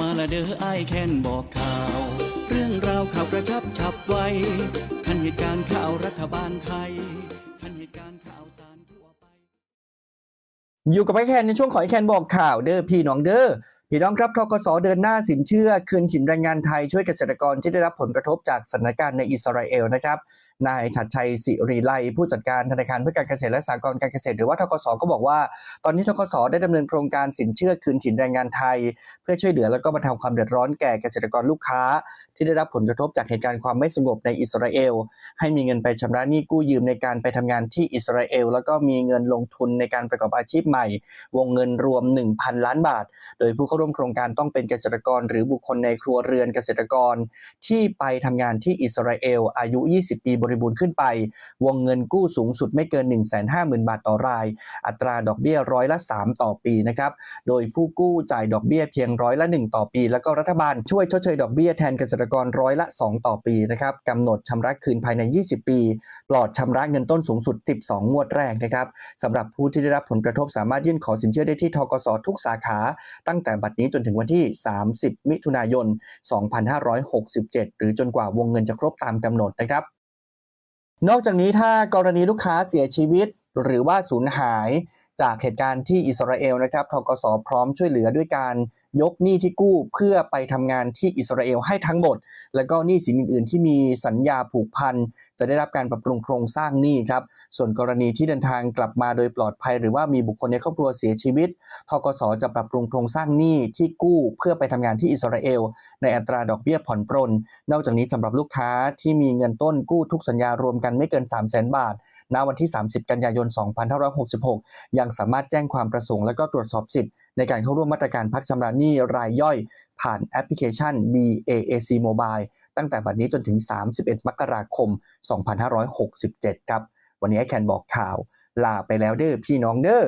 มาละเด้อไอายแค้นบอกข่าว เรื่องราวข่าวกระชับฉับไวทันเหตุการณ์ข่าวรัฐบาลไทยทันเหตุการณ์ข่าวสารทั่วไป อยู่กับไอ้แคนในช่วงของไอ้แคนบอกข่าวเด้อพี่น้องเด้อพี่น้องครับทกสเดินหน้าสินเชื่อ คืนถิ่นแรงงานไทยช่วยเกษตรกรที่ได้รับผลกระทบจากสถานการณ์ในอิสราเอลนะครับนายชัดชัยสิริไลผู้จัดการธนาคารเพื่อการเกษตรและสหกรณ์การเกษตรหรือว่าทกสก็บอกว่า ตอนนี้ทกสได้ดำเนินโครงการสินเชื่อคืนถิ่นแรงงานไทย เพื่อช่วยเหลือแล้วก็บรรเทาความเดือดร้อนแก่เกษตรกรลูกค้า ที่ได้รับผลกระทบจากเหตุการณ์ความไม่สงบในอิสราเอล ให้มีเงินไปชำระหนี้กู้ยืมในการไปทำงานที่อิสราเอล แล้วก็มีเงินลงทุนในการประกอบอาชีพใหม่ วงเงินรวม 1,000 ล้านบาท โดยผู้เข้าร่วมโครงการต้องเป็นเกษตรกร หรือบุคคลในครัวเรือนเกษตรกร ที่ไปทำงานที่อิสราเอลอายุ 20 ปีบริบูรณ์ขึ้นไป วงเงินกู้สูงสุดไม่เกิน 150,000 บาทต่อราย อัตราดอกเบี้ยร้อยละ 3 ต่อปีนะครับ โดยผู้กู้จ่ายดอกเบี้ยเพียงร้อยละ 1 ต่อปี แล้วก็รัฐบาลช่วยชดเชยดอกเบี้ยแทนเกษตรกรร้อยละ 2 ต่อปีนะครับกำหนดชำระคืนภายใน 20 ปี ปลอดชำระเงินต้นสูงสุด 12 งวดแรกนะครับสำหรับผู้ที่ได้รับผลกระทบสามารถยื่นขอสินเชื่อได้ที่ทกสทุกสาขา ตั้งแต่บัดนี้จนถึงวันที่ 30 มิถุนายน 2567 หรือจนกว่าวงเงินจะครบตามกำหนดนะครับ นอกจากนี้ถ้ากรณีลูกค้าเสียชีวิต หรือว่าสูญหาย จากเหตุการณ์ที่อิสราเอลนะครับทกสพร้อมช่วยเหลือด้วยการยกหนี้ที่กู้เพื่อไปทำงานที่อิสราเอลให้ทั้งหมด แล้วก็หนี้สินอื่น ๆ ที่มีสัญญาผูกพัน จะได้รับการปรับปรุงโครงสร้างหนี้ครับ ส่วนกรณีที่เดินทางกลับมาโดยปลอดภัย หรือว่ามีบุคคลในครอบครัวเสียชีวิตทกสจะปรับปรุงโครงสร้างหนี้ที่กู้เพื่อไปทำงานที่อิสราเอล ในอัตราดอกเบี้ยผ่อนปรน นอกจากนี้สำหรับลูกค้าที่มีเงินต้นกู้ทุกสัญญารวมกันไม่เกิน 3 0 0 0 0 0 บาท ณวันที่ 30 กันยายน 2566 ยังสามารถแจ้งความประสงค์และก็ตรวจสอบสิทธิ์ในการเข้าร่วมมาตรการพักชำระหนี้รายย่อย ผ่านแอปพลิเคชัน BAAC Mobile ตั้งแต่บัดนี้จนถึง 31 มกราคม 2567 ครับ วันนี้ไอแคนบอกข่าว ลาไปแล้วเด้อพี่น้องเด้อ